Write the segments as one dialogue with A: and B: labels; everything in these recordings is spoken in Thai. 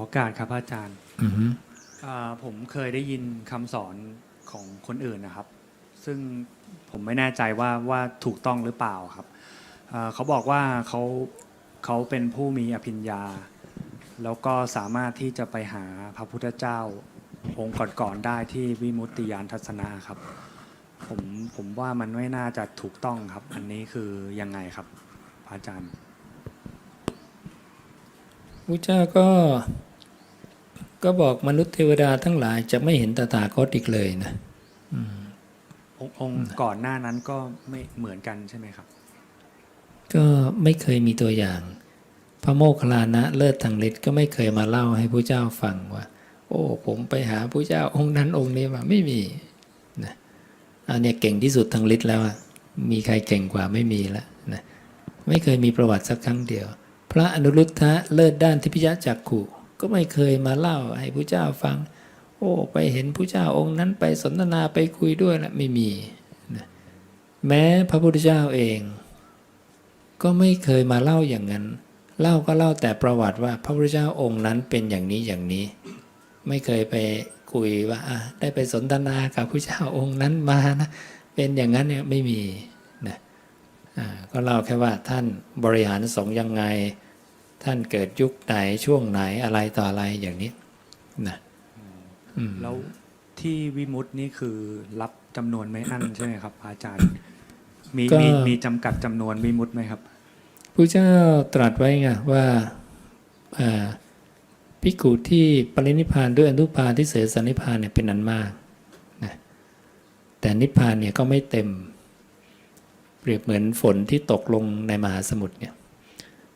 A: อโอกาสครับพระอาจารย์
B: อือฮึ
A: อ่าผมเคยได้ยินคำสอนของคนอื่นนะครับ ซึ่งผมไม่แน่ใจว่าว่าถูกต้องหรือเปล่าครับอ่าเขาบอกว่าเขาเขาเป็นผู้มีอภิญญา แล้วก็สามารถที่จะไปหาพระพุทธเจ้า องค์ก่อนๆได้ที่วิมุตติยานทัศนะครับ ผมผมว่ามันไม่น่าจะถูกต้องครับ อันนี้คือยังไงครับพระอาจารย์
B: พระเจ้าก็ ก็บอกมนุษย์เทวดาทั้งหลายจะไม่เห็นตถาคตอีกเลยนะ
A: องค์องค์ก่อนหน้านั้นก็ไม่เหมือนกันใช่ไหมครับ
B: ก็ไม่เคยมีตัวอย่าง พระโมคคัลลานะเลิศทางฤทธิ์ก็ไม่เคยมาเล่าให้พระเจ้าฟังว่า โอ้ ผมไปหาพระเจ้าองค์นั้นองค์นี้มาไม่มีนะอันเนี้ยเก่งที่สุดทางฤทธิ์แล้วอะมีใครเก่งกว่าไม่มีแล้วนะไม่เคยมีประวัติสักครั้งเดียว พระอนุรุทธะเลิศด้านทิพยจักขุ ก็ไม่เคยมาเล่าให้พระเจ้าฟัง โอ้ ไปเห็นพระเจ้าองค์นั้นไปสนทนาไปคุยด้วยละไม่มีนะแม้พระพุทธเจ้าเอง ก็ไม่เคยมาเล่าอย่างนั้น เล่าก็เล่าแต่ประวัติว่าพระพุทธเจ้าองค์นั้นเป็นอย่างนี้อย่างนี้ ไม่เคยไปคุยว่าได้ไปสนทนากับพระเจ้าองค์นั้นมานะเป็นอย่างนั้นเนี่ยไม่มีนะก็เล่าแค่ว่าท่านบริหารสงฆ์ยังไง ท่านเกิดยุคไหนช่วงไหนอะไรต่ออะไรอย่างนี้นะอืม
A: แล้วที่วิมุตตินี่คือรับจำนวนไม่อั้นใช่ไหมครับพระอาจารย์ มีมีมีจำกัดจำนวนวิมุตติไหมครับ
B: พระเจ้าตรัสไว้ไงว่าอ่าภิกขุที่ปรินิพพานด้วยอนุปาทิเสสนิพพานเนี่ยเป็นอันมากนะแต่นิพพานเนี่ยก็ไม่เต็ม เปรียบเหมือนฝนที่ตกลงในมหาสมุทรเนี่ย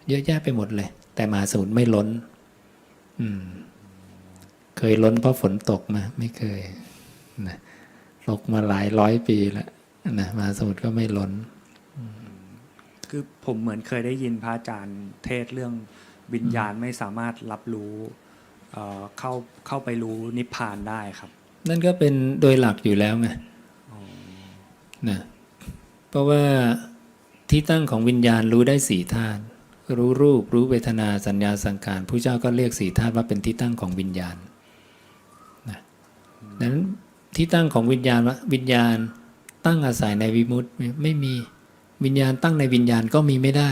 B: เยอะแยะไปหมดเลย แต่มหาสมุทรไม่ล้น อืม เคยล้นเพราะฝนตกมาไม่เคยนะตกมาหลายร้อยปีแล้วนะมหาสมุทรก็ไม่ล้น
A: คือผมเหมือนเคยได้ยินพระอาจารย์เทศเรื่องวิญญาณไม่สามารถรับรู้เอ่อเข้าเข้าไปรู้นิพพานได้ครับ
B: นั่นก็เป็นโดยหลักอยู่แล้วไงนะเพราะว่าที่ตั้งของวิญญาณรู้ได้สี่ธาตุ รู้รูปรู้เวทนาสัญญาสังขารผู้เจ้าก็เรียกสี่ธาตุว่าเป็นที่ตั้งของวิญญาณนะนั้นที่ตั้งของวิญญาณว่าวิญญาณตั้งอาศัยในวิมุตติไม่มีวิญญาณตั้งในวิญญาณก็มีไม่ได้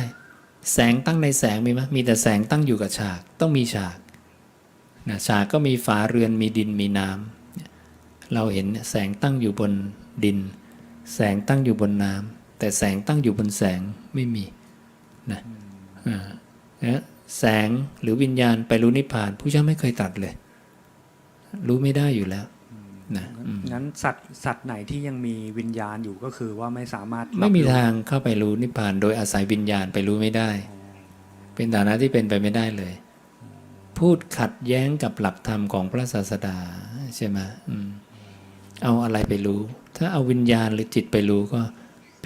B: แสงตั้งในแสงมีไหมมีแต่แสงตั้งอยู่กับฉากต้องมีฉากนะฉากก็มีฝาเรือนมีดินมีน้ำเราเห็นแสงตั้งอยู่บนดิน แสงตั้งอยู่บนน้ำแต่แสงตั้งอยู่บนแสงไม่มีนะ นะแสงหรือวิญญาณไปรู้นิพพานผู้เจ้าไม่เคยตัดเลย รู้ไม่ได้อยู่แล้วนะอืม
A: งั้นสัตว์สัตว์ไหนที่ยังมีวิญญาณอยู่ก็คือว่าไม่สามารถรับ
B: ไม่มี
A: รู้
B: ทางเข้าไปรู้นิพพาน โดยอาศัยวิญญาณไปรู้ไม่ได้ เป็นฐานะที่เป็นไปไม่ได้เลย พูดขัดแย้งกับหลักธรรมของพระศาสดาใช่ไหมอืมเอาอะไรไปรู้ ถ้าเอาวิญญาณหรือจิตไปรู้ก็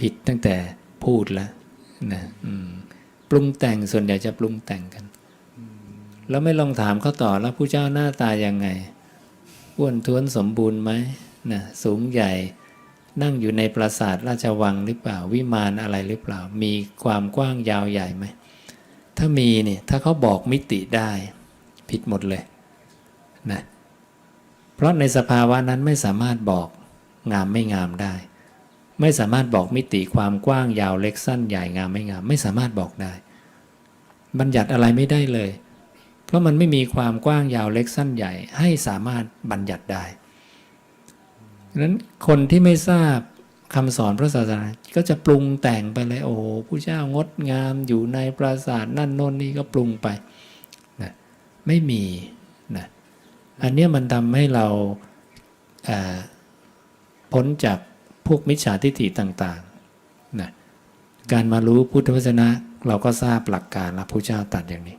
B: ผิดตั้งแต่พูดแล้วนะ อืม ปรุงแต่งส่วนใหญ่จะปรุงแต่งกัน แล้วไม่ลองถามเขาต่อแล้วผู้เจ้าหน้าตายังไงอ้วนท้วนสมบูรณ์ไหมนะสูงใหญ่นั่งอยู่ในปราสาทราชวังหรือเปล่าวิมานอะไรหรือเปล่า มีความกว้างยาวใหญ่ไหม ถ้ามีเนี่ยถ้าเขาบอกมิติได้ผิดหมดเลยนะเพราะในสภาวะนั้นไม่สามารถบอกงามไม่งามได้ ไม่สามารถบอกมิติความกว้างยาวเล็กสั้นใหญ่งามไม่งาม ไม่สามารถบอกได้ บัญญัติอะไรไม่ได้เลย เพราะมันไม่มีความกว้างยาวเล็กสั้นใหญ่ ให้สามารถบัญญัติได้ดังนั้นคนที่ไม่ทราบคำสอนพระศาสนาก็จะปรุงแต่งไปเลยโอ้โหผู้เจ้างดงามอยู่ในปราสาทนั่นโน่นนี่ก็ปรุงไปนะไม่มีนะอันนี้มันทำให้เราพ้นจาก พวกมิจฉาทิฏฐิต่างๆนะการมารู้พุทธวจนะ เราก็ทราบหลักการแล้วพระเจ้าตรัดอย่างนี้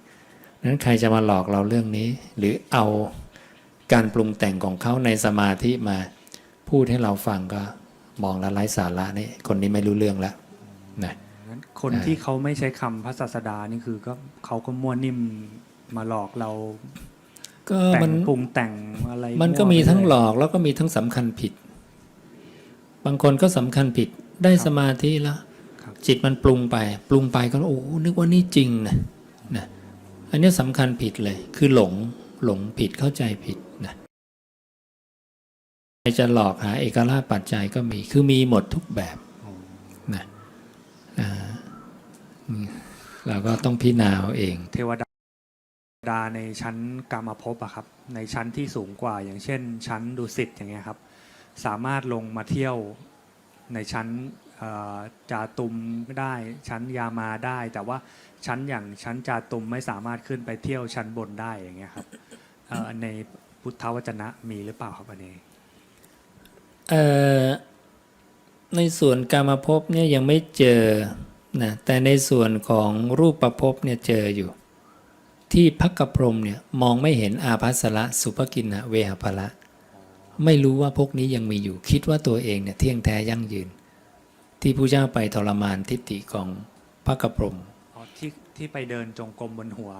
B: นั้นใครจะมาหลอกเราเรื่องนี้ หรือเอาการปรุงแต่งของเขาในสมาธิมาพูดให้เราฟังก็มองแล้วไร้สาระนี่คนนี้ไม่รู้เรื่องแล้วนะ
A: งั้นคนที่เขาไม่ใช้คำพระศาสดานี่คือก็เขาก็มั่วนิ่มมาหลอกเรา
B: ก็
A: แต่
B: มั
A: ง
B: น
A: ปรุงแต่งอะไร
B: มันก็
A: ว
B: มี
A: ไป
B: ทั้งหล
A: เรื่ย
B: อกแล้วก็มีทั้งสำคัญผิด บางคนก็สำคัญผิดได้สมาธิแล้ว
A: ครับ
B: จิตมันปรุงไป ปรุงไปก็โอ้โหนึกว่านี่จริงนะนะอันนี้สำคัญผิดเลย คือหลงหลงผิดเข้าใจผิดนะใครจะหลอกหาเอกราชปัจจัยก็มี คือมีหมดทุกแบบนะอ่าอืมเราก็ต้องพิจารณาเอาเอง
A: เทวดาในชั้นกรรมภพอะครับ ในชั้นที่สูงกว่าอย่างเช่น ชั้นดุสิตอย่างเงี้ยครับ สามารถลงมาเที่ยวในชั้นเอ่อจาตุมได้ชั้นยามาได้ แต่ว่าชั้นอย่างชั้นจาตุมไม่สามารถขึ้นไปเที่ยวชั้นบนได้อย่างเงี้ยครับในพุทธวจนะมีหรือเปล่าครับอันนี้
B: ในส่วนกรรมภพเนี่ยยังไม่เจอนะแต่ในส่วนของรูปประภพเนี่ยเจออยู่ ที่พักกพรมเนี่ยมองไม่เห็นอาภัสระสุภกินนะเวหภละ ไม่รู้ว่าพวกนี้ยังมีอยู่คิดว่าตัวเองเนี่ยเที่ยงแท้ยั่งยืน ที่ผู้เจ้าไปทรมานทิฏฐิของพักกพรหม
A: อ๋อที่ที่ไปเดินจงกรมบนหัว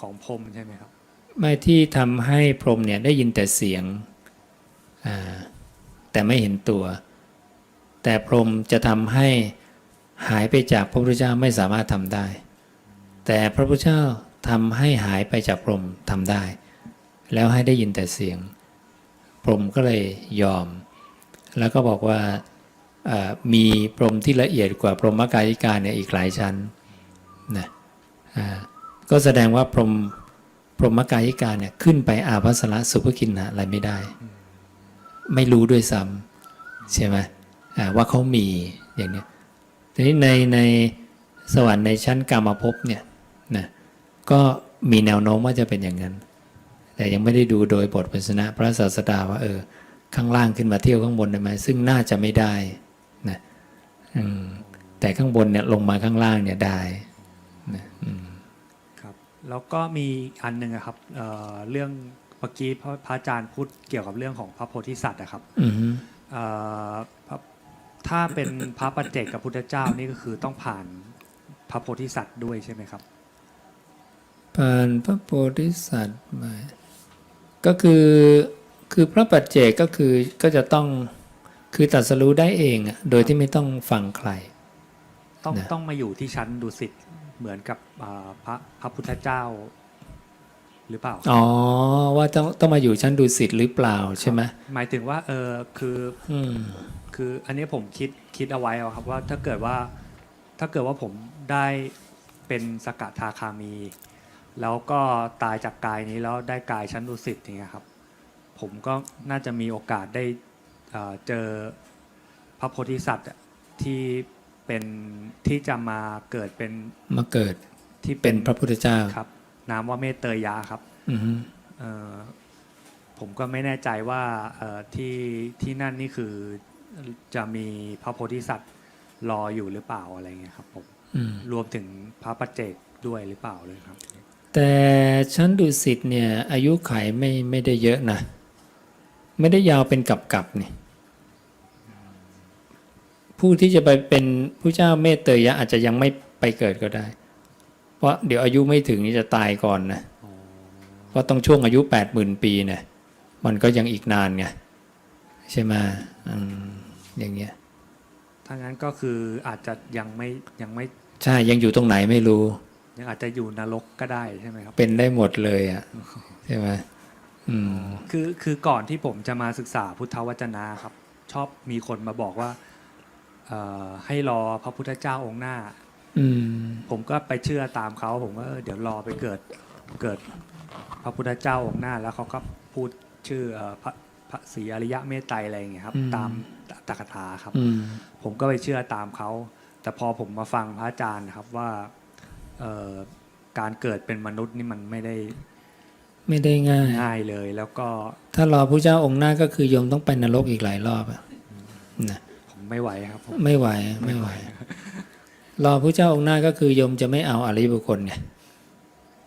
A: ของพรหมใช่ไหมครับ
B: ไม่ที่ทำให้พรหมเนี่ยได้ยินแต่เสียงอ่าแต่ไม่เห็นตัว แต่พรหมจะทำให้หายไปจากพระพุทธเจ้าไม่สามารถทำได้ แต่พระพุทธเจ้าทำให้หายไปจากพรหมทำได้ แล้วให้ได้ยินแต่เสียงพ รหมก็เลยยอม แล้วก็บอกว่ามีพรหมที่ละเอียดกว่าพรหมกายิกาเนี่ยอีกหลายชั้นนะก็แสดงว่าพรหมพรหมกายิกาเนี่ยขึ้นไปอาภัสระสุภกินนะอะไรไม่ได้ ไม่รู้ด้วยซ้ำใช่ไหมว่าเขามีอย่างนี้ทีนี้ในในสวรรค์ในชั้นกามภพเนี่ยนะก็มีแนวโน้มว่าจะเป็นอย่างนั้น แต่ยังไม่ได้ดูโดยบทพัสนะพระศาสดาว่าเออ ข้างล่างขึ้นมาเที่ยวข้างบนได้ไหมซึ่งน่าจะไม่ได้นะอืมแต่ข้างบนเนี่ยลงมาข้างล่างเนี่ยได้นะอืม
A: ครับแล้วก็มีอีกอันหนึ่งอะครับเอ่อเรื่องเมื่อกี้พระพระอาจารย์พูดเกี่ยวกับเรื่องของพระโพธิสัตว์นะครับ
B: อือฮึ
A: เอ่อพระถ้าเป็นพระปัจเจกกับพุทธเจ้านี่ก็คือต้องผ่านพระโพธิสัตว์ด้วยใช่ไหมครับ
B: ผ่านพระโพธิสัตว์มา ก็คือคือพระปัจเจกก็คือก็จะต้องคือตรัสรู้ได้เองอะโดยที่ไม่ต้องฟังใคร
A: ต้อง
B: นะ
A: ต้องมาอยู่ที่ชั้นดุสิตเหมือนกับอ่าพระพระพุทธเจ้าหรือเปล่า
B: อ๋อ ว่าต้องต้องมาอยู่ชั้นดุสิตหรือเปล่าใช่ไหม
A: หมายถึงว่าเออคือ
B: อืม
A: คืออันนี้ผมคิดคิดเอาไว้อะครับว่าถ้าเกิดว่าถ้าเกิดว่าผมได้เป็นสกทาคามี แล้วก็ตายจากกายนี้แล้วได้กายชั้นดุสิตอย่างเงี้ยครับ ผมก็น่าจะมีโอกาสได้เอ่อเจอพระโพธิสัตว์อะที่เป็นที่จะมาเกิดเป็น
B: มาเกิด
A: ที่
B: เป็นพระพุทธเจ้า
A: ครับ นามว่าเมตเตยยะครับ
B: อือฮึ
A: เอ่อผมก็ไม่แน่ใจว่าเอ่อที่ที่นั่นนี่คือจะมีพระโพธิสัตว์รออยู่หรือเปล่าอะไรเงี้ยครับผม
B: อืม
A: รวมถึงพระปัจเจกด้วยหรือเปล่าเลยครับ
B: แต่ชั้นดุสิตเนี่ยอายุไขไม่ไม่ได้เยอะนะ ไม่ได้ยาวเป็นกับกับๆนี่ผู้ที่จะไปเป็นผู้เจ้าเมตเตยยะอาจจะยังไม่ไปเกิดก็ได้ เพราะเดี๋ยวอายุไม่ถึงนี่จะตายก่อนนะเพราะต้องช่วงอายุแปดหมื่นปีเนี่ยมันก็ยังอีกนานไงใช่ไหมอืมอย่างเงี้ย
A: ถ้างั้นก็คืออาจจะยังไม่ยังไม่
B: ใช่ยังอยู่ตรงไหนไม่รู้
A: ยังอาจจะอยู่นรกก็ได้ใช่ไหมครับ
B: เป็นได้หมดเลยอะใช่ไหมอืม
A: คือคือก่อนที่ผมจะมาศึกษาพุทธวจนะครับ ชอบมีคนมาบอกว่าเอ่อให้รอพระพุทธเจ้าองค์หน้า
B: อืม
A: ผมก็ไปเชื่อตามเขาผมว่าเออเดี๋ยวรอไปเกิดเกิดพระพุทธเจ้าองค์หน้า แล้วเขาก็พูดชื่อเอ่อพระพระศรีอริยะเมตไตรอะไรอย่างเงี้ยครับ ตามตากถาครับ
B: อืม
A: ผมก็ไปเชื่อตามเขาแต่พอผมมาฟังพระอาจารย์นะครับว่าเอ่อ การเกิดเป็นมนุษย์นี่มันไม่ได้
B: ไม่ได้ง่าย
A: ง่ายเลย แล้วก็
B: ถ้ารอพระเจ้าองค์หน้าก็คือโยมต้องไปนรกอีกหลายรอบอะนะ
A: ผมไม่ไหวครับผม
B: ไม่ไหวไม่ไหว รอพระเจ้าองค์หน้าก็คือโยมจะไม่เอาอริยบุคคลไง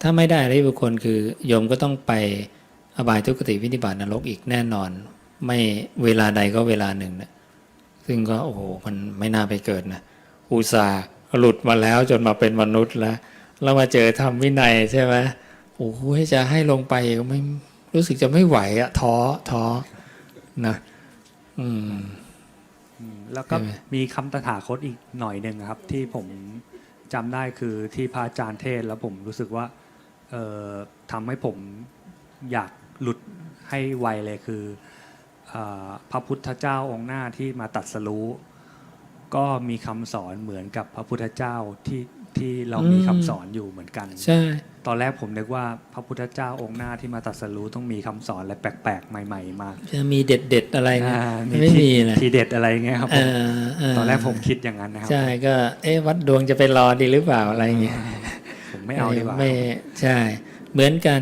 B: ถ้าไม่ได้อริยบุคคลคือโยมก็ต้องไปอบายทุกขติวินิบาตนรกอีกแน่นอน ไม่เวลาใดก็เวลาหนึ่งนะซึ่งก็โอ้โหมันไม่น่าไปเกิดนะอุตส่าห์ หลุดมาแล้วจนมาเป็นมนุษย์แล้ว แล้วมาเจอธรรมวินัยใช่ไหมโอ้โหจะให้ลงไปก็ไม่รู้สึกจะไม่ไหวอะท้อท้อนะอืม
A: แล้วก็
B: มี
A: คำตถาคตอีกหน่อยหนึ่งครับ ที่ผมจำได้คือที่พระอาจารย์เทศแล้วผมรู้สึกว่าทำให้ผมอยากหลุดให้ไวเลยคืออพระพุทธเจ้าองค์หน้าที่มาตัดสรู้ ก็มีคำสอนเหมือนกับพระพุทธเจ้าที่ที่เรามีคำสอนอยู่เหมือนกัน
B: ใช่
A: ตอนแรกผมนึกว่าพระพุทธเจ้าองค์หน้าที่มาตรัสรู้ต้องมีคำสอนอะไรแปลกๆ ใหม่ ๆ มา
B: จะมีเด็ดๆอะไรนะ
A: อ่า
B: ไม่มี
A: ที
B: นะ
A: ทีเด็ดอะไรเงี้ยครับ
B: เอ
A: ผม
B: อเต
A: อนแรกผมคิดอย่างนั้นนะครับ
B: ใช่ก็เอ๊ะวัดดวงจะไปรอดีหรือเปล่าอะไรอย่างเงี้ย
A: ผมไม่เอาดีกว่า
B: ไม่ใช่ เหมือนกัน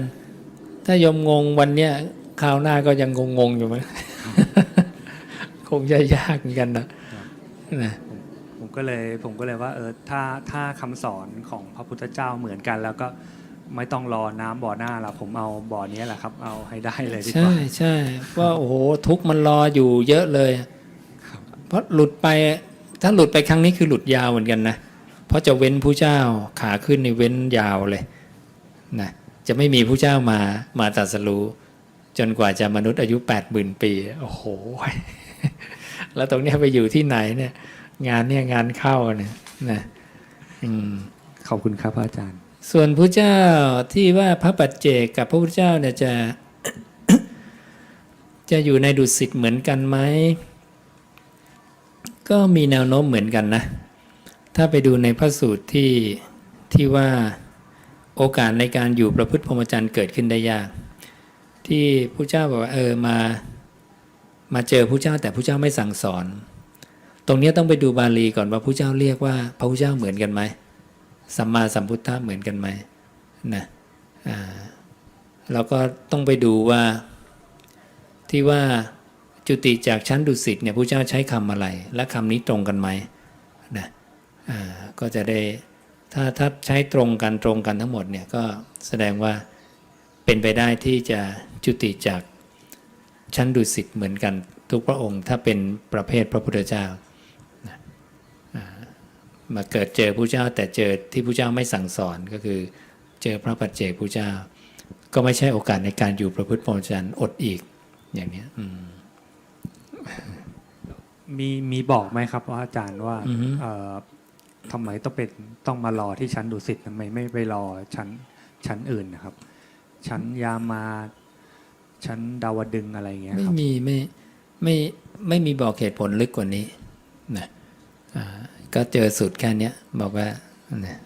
B: ถ้ายมงงวันเนี้ยคราวหน้าก็ยังงงๆอยู่มั้งคงจะยากเหมือนกันนะ นะ
A: ผมก็เลยผมก็เลยว่าเออถ้าถ้าคำสอนของพระพุทธเจ้าเหมือนกัน แล้วก็ไม่ต้องรอน้ำบ่อหน้าละผมเอาบ่อนี้แหละครับ เอาให้ได้เลยดีก
B: ใช่
A: ว่า
B: ใช่ว่าโอ้โหทุกข์มันรออยู่เยอะเลย เพราะหลุดไปถ้าหลุดไปครั้งนี้คือหลุดยาวเหมือนกันนะเพราะจะเว้นผู้เจ้าขาขึ้นในเว้นยาวเลยนะจะไม่มีผู้เจ้ามามาตรัสรู้จนกว่าจะมนุษย์อายุ8ปดหมื่นปี โอ้โห แล้วตรงเนี้ยไปอยู่ที่ไหนเนี่ย งานเนี่ยงานเข้าเนี่ยนะอืม
A: ขอบคุณครับอาจารย์
B: ส่วนพระเจ้าที่ว่าพระปัจเจกกับพระพุทธเจ้าเนี่ยจะ จะอยู่ในดุสิตเหมือนกันไหมก็มีแนวโน้มเหมือนกันนะ ถ้าไปดูในพระสูตรที่ที่ว่าโอกาสในการอยู่ประพฤติพรหมจรรย์เกิดขึ้นได้ยาก ที่พระเจ้าบอกว่าเออมา มาเจอพระเจ้าแต่พระเจ้าไม่สั่งสอน ตรงนี้ต้องไปดูบาลีก่อนว่าพระเจ้าเรียกว่าพระพุทธเจ้าเหมือนกันไหมสัมมาสัมพุทธะเหมือนกันไหมนะอ่าแล้วก็ต้องไปดูว่าที่ว่าจุติจากชั้นดุสิตเนี่ยพระเจ้าใช้คำอะไร และคำนี้ตรงกันไหมนะอ่าก็จะได้ถ้าถ้าใช้ตรงกันตรงกันทั้งหมดเนี่ยก็แสดงว่าเป็นไปได้ที่จะจุติจาก ชั้นดุสิตเหมือนกันทุกพระองค์ถ้าเป็นประเภทพระพุทธเจ้ามาเกิดเจอผู้เจ้าแต่เจอที่ผู้เจ้าไม่สั่งสอนก็คือ เจอพระปัจเจกผู้เจ้า ก็ไม่ใช่โอกาสในการอยู่ประพฤติพรหมจรรย์อดอีกอย่างเนี้ยอืม
A: มีมีบอกไหมครับว่าอาจารย์ว่า
B: อือฮึ
A: เอ่อทำไมต้องเป็นต้องมารอที่ชั้นดุสิตทำไมไม่ไปรอชั้นชั้นอื่นนะครับ ชั้นยามา ชั้นดาวดึงอะไรเงี้ย
B: ไม่
A: ครับ
B: มีไม่ไม่ไม่มีบอกเหตุผลลึกกว่านี้นะอ่าก็เจอสูตรแค่เนี้ยบอกว่านะ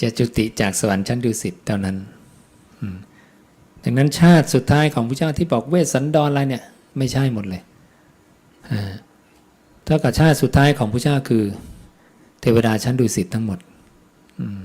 B: จะจุติจากสวรรค์ชั้นดุสิตเท่านั้นอืมดังนั้นชาติสุดท้ายของพระเจ้าที่บอกเวสสันดรอะไรเนี่ย ไม่ใช่หมดเลยอ่าเท่ากับชาติสุดท้ายของพระเจ้าคือ เทวดาชั้นดุสิตทั้งหมด อืม